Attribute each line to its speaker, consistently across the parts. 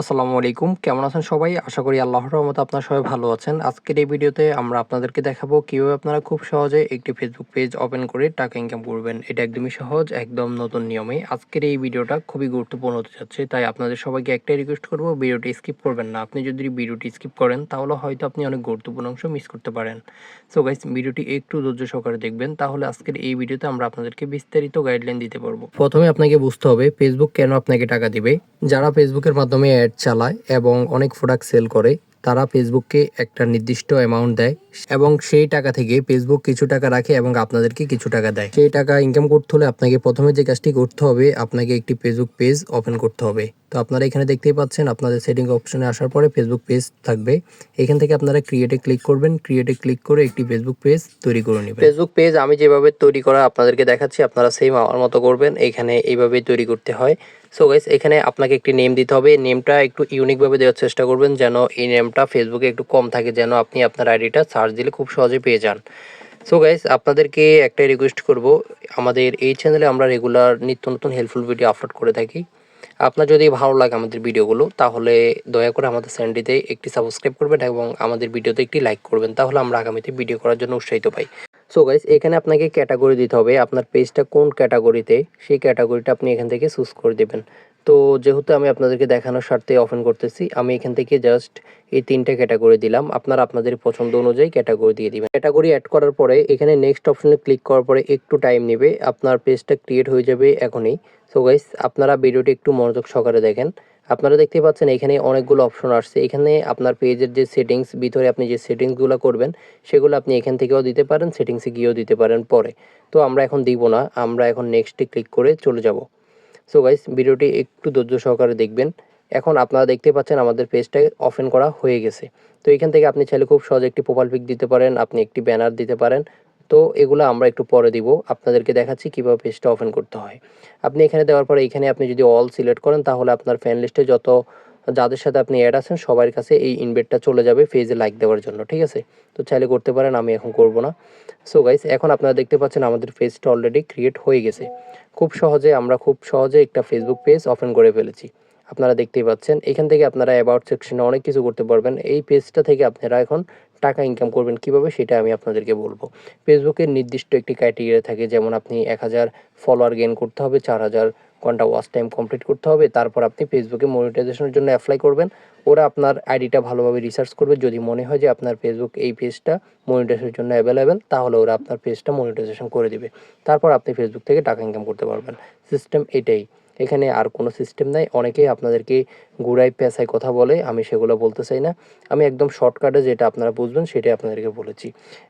Speaker 1: আসসালামু আলাইকুম। কেমন আছেন সবাই? আশা করি আল্লাহর রহমতে আপনারা সবাই ভালো আছেন। আজকের এই ভিডিওতে আমরা আপনাদেরকে দেখাবো কীভাবে আপনারা খুব সহজে একটি ফেসবুক পেজ ওপেন করে টাকা ইনকাম করবেন। এটা একদমই সহজ, একদম নতুন নিয়মে। আজকের এই ভিডিওটা খুবই গুরুত্বপূর্ণ হতে যাচ্ছে, তাই আপনাদের সবাইকে একটাই রিকোয়েস্ট করব, ভিডিওটি স্কিপ করবেন না। আপনি যদি ভিডিওটি স্কিপ করেন, তাহলে হয়তো আপনি অনেক গুরুত্বপূর্ণ অংশ মিস করতে পারেন। সো গাইস ভিডিওটি একটু ধৈর্য সহকারে দেখবেন। তাহলে আজকের এই ভিডিওতে আমরা আপনাদেরকে বিস্তারিত গাইডলাইন দিতে পারব। প্রথমে আপনাকে বুঝতে হবে ফেসবুক কেন আপনাকে টাকা দিবে? যারা ফেসবুকের মাধ্যমে অ্যাড চালায় এবং অনেক প্রোডাক্ট সেল করে, তারা ফেসবুককে একটা নির্দিষ্ট অ্যামাউন্ট দেয় এবং সেই টাকা থেকে ফেসবুক কিছু টাকা রাখে এবং আপনাদেরকে কিছু টাকা দেয়। সেই টাকা ইনকাম করতে হলে আপনাকে প্রথমে যে কাজটি করতে হবে, আপনাকে একটি ফেসবুক পেজ ওপেন করতে হবে। তো আপনারা এখানে দেখতেই পাচ্ছেন, আপনাদের সেটিং অপশনে আসার পরে ফেসবুক পেজ থাকবে। এখান থেকে আপনারা ক্রিয়েটে ক্লিক করবেন ক্রিয়েটে ক্লিক করে একটি ফেসবুক পেজ তৈরি করে নেবেন। ফেসবুক পেজ আমি যেভাবে তৈরি করা আপনাদেরকে দেখাচ্ছি, আপনারা সেম আমার মতো করবেন। এখানে এইভাবেই তৈরি করতে হয়। সো গাইস এখানে আপনাকে একটি নেম দিতে হবে। নেমটা একটু ইউনিকভাবে দেওয়ার চেষ্টা করবেন, যেন এই নেমটা ফেসবুকে একটু কম থাকে, যেন আপনি আপনার আইডিটা সার্চ দিলে খুব সহজে পেয়ে যান। সো গাইস আপনাদেরকে একটাই রিকোয়েস্ট করব। আমাদের এই চ্যানেলে আমরা রেগুলার নিত্য নতুন হেল্পফুল ভিডিও আপলোড করে থাকি। আপনার যদি ভালো লাগে আমাদের ভিডিওগুলো তাহলে দয়া করে আমাদের চ্যানেলটিতে একটি সাবস্ক্রাইব করবেন এবং আমাদের ভিডিওতে একটি লাইক করবেন। তাহলে আমরা আগামীতে ভিডিও করার জন্য উৎসাহিত পাই। সো গাইস এখানে আপনাকে ক্যাটাগরি দিতে হবে, আপনার পেজটা কোন ক্যাটাগরিতে সেই ক্যাটাগরিটা আপনি এখান থেকে চুজ করে দেবেন। তো যেহেতু আমি আপনাদেরকে দেখানোর স্বার্থে ওপেন করতেছি, আমি এখান থেকে জাস্ট এই তিনটে ক্যাটাগরি দিলাম। আপনারা আপনাদের পছন্দ অনুযায়ী ক্যাটাগরি দিয়ে দিবেন। ক্যাটাগরি অ্যাড করার পরে এখানে নেক্সট অপশনে ক্লিক করার পরে একটু টাইম নেবে, আপনার পেজটা ক্রিয়েট হয়ে যাবে এখনই। সো গাইস আপনারা ভিডিওটি একটু মনোযোগ সহকারে দেখেন। আপনারা দেখতে পাচ্ছেন এখানে অনেকগুলো অপশন আসছে। এখানে আপনার পেজের যে সেটিংস ভিতরে আপনি যে সেটিংসগুলো করবেন, সেগুলো আপনি এখান থেকেও দিতে পারেন সেটিংসে গিয়েও দিতে পারেন পরে। তো আমরা এখন দিব না, আমরা এখন নেক্সটে ক্লিক করে চলে যাব। সো গাইস ভিডিওটি একটু ধৈর্য সহকারে দেখবেন। এখন আপনারা দেখতে পাচ্ছেন আমাদের পেজটা ওপেন করা হয়ে গেছে। তো এখান থেকে আপনি চাইলে খুব সহজে একটি প্রোফাইল পিক দিতে পারেন, আপনি একটি ব্যানার দিতে পারেন। তো এগুলো আমরা একটু পরে দিব। আপনাদেরকে দেখাচ্ছি কীভাবে পেজটা ওপেন করতে হয়। আপনি এখানে দেওয়ার পরে এখানে আপনি যদি অল সিলেক্ট করেন, তাহলে আপনার ফ্যান লিস্টে যত যাদের সাথে আপনি অ্যাড আছেন, সবার কাছে এই ইনভেটটা চলে যাবে পেজে লাইক দেওয়ার জন্য, ঠিক আছে? তো চাইলে করতে পারেন, আমি এখন করব না। সো গাইস এখন আপনারা দেখতে পাচ্ছেন আমাদের পেজটা অলরেডি ক্রিয়েট হয়ে গেছে। খুব সহজে, আমরা খুব সহজে একটা ফেসবুক পেজ ওপেন করে ফেলেছি। আপনারা দেখতেই পাচ্ছেন, এখান থেকে আপনারা অ্যাবাউট সেকশনে অনেক কিছু করতে পারবেন। এই পেজটা থেকে আপনারা এখন টাকা ইনকাম করবেন কীভাবে সেটা আমি আপনাদেরকে বলব। ফেসবুকের নির্দিষ্ট একটি ক্রাইটেরিয়া থাকে, যেমন আপনি এক হাজার ফলোয়ার গেন করতে হবে, চার হাজার ঘণ্টা ওয়াচ টাইম কমপ্লিট করতে হবে, তারপর আপনি ফেসবুকে মনিটাইজেশনের জন্য অ্যাপ্লাই করবেন। ওরা আপনার আইডিটা ভালোভাবে রিসার্চ করবে। যদি মনে হয় যে আপনার ফেসবুক এই পেজটা মনিটাইজেশনের জন্য অ্যাভেলেবেল তাহলে ওরা আপনার পেজটা মনিটাইজেশন করে দিবে। তারপর আপনি ফেসবুক থেকে টাকা ইনকাম করতে পারবেন। সিস্টেম এটাই। এখানে আর কোনো সিস্টেম নাই। অনেকেই আপনাদেরকে গুড়াই পেঁচায় কথা বলে, আমি সেগুলো বলতে চাই না। আমি একদম শর্টকাটে যেটা আপনারা বুঝবেন, সেটাই আপনাদেরকে বলেছি।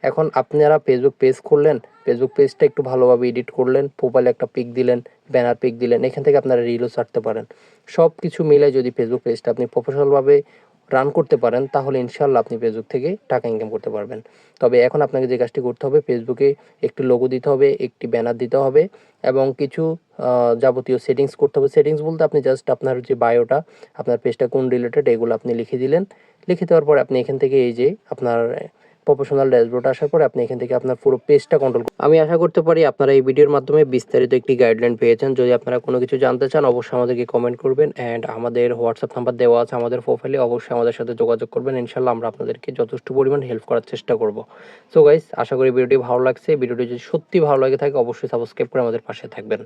Speaker 1: এখন আপনারা ফেসবুক পেজ করলেন ফেসবুক পেজটা একটু ভালোভাবে এডিট করলেন প্রোফাইলে একটা পিক দিলেন ব্যানার পিক দিলেন, এখান থেকে আপনারা রিলও ছাড়তে পারেন। সব কিছু মিলে যদি ফেসবুক পেজটা আপনি প্রফেশনালভাবে রান করতে পারেন, তাহলে ইনশাল্লাহ আপনি ফেসবুক থেকে টাকা ইনকাম করতে পারবেন। তবে এখন আপনাকে যে কাজটি করতে হবে ফেসবুকে একটি লোগো দিতে হবে, একটি ব্যানার দিতে হবে এবং কিছু যাবতীয় সেটিংস করতে হবে। সেটিংস বলতে আপনি জাস্ট আপনার যে বায়োটা আপনার পেজটা কোন রিলেটেড এগুলো আপনি লিখে দিলেন। লিখে দেওয়ার পর আপনি এখান থেকে এই যে আপনার প্রফেশনাল ড্যাশবোর্ড আসার পরে আপনি এখান থেকে আপনার পুরো পেজটা কন্ট্রোল আমি আশা করতে পারি আপনারা এই ভিডিওর মাধ্যমে বিস্তারিত একটি গাইডলাইন পেয়েছেন। যদি আপনারা কোনো কিছু জানতে চান, অবশ্যই আমাদেরকে কমেন্ট করবেন। অ্যান্ড আমাদের হোয়াটসঅ্যাপ নাম্বার দেওয়া আছে আমাদের প্রোফাইলে অবশ্যই আমাদের সাথে যোগাযোগ করবেন। ইনশাল্লাহ আমরা আপনাদেরকে যথেষ্ট পরিমাণ হেল্প করার চেষ্টা করব। সো গাইস আশা করি ভিডিওটি ভালো লাগছে। ভিডিওটি যদি সত্যি ভালো লাগে থাকে, অবশ্যই সাবস্ক্রাইব করে আমাদের পাশে থাকবেন।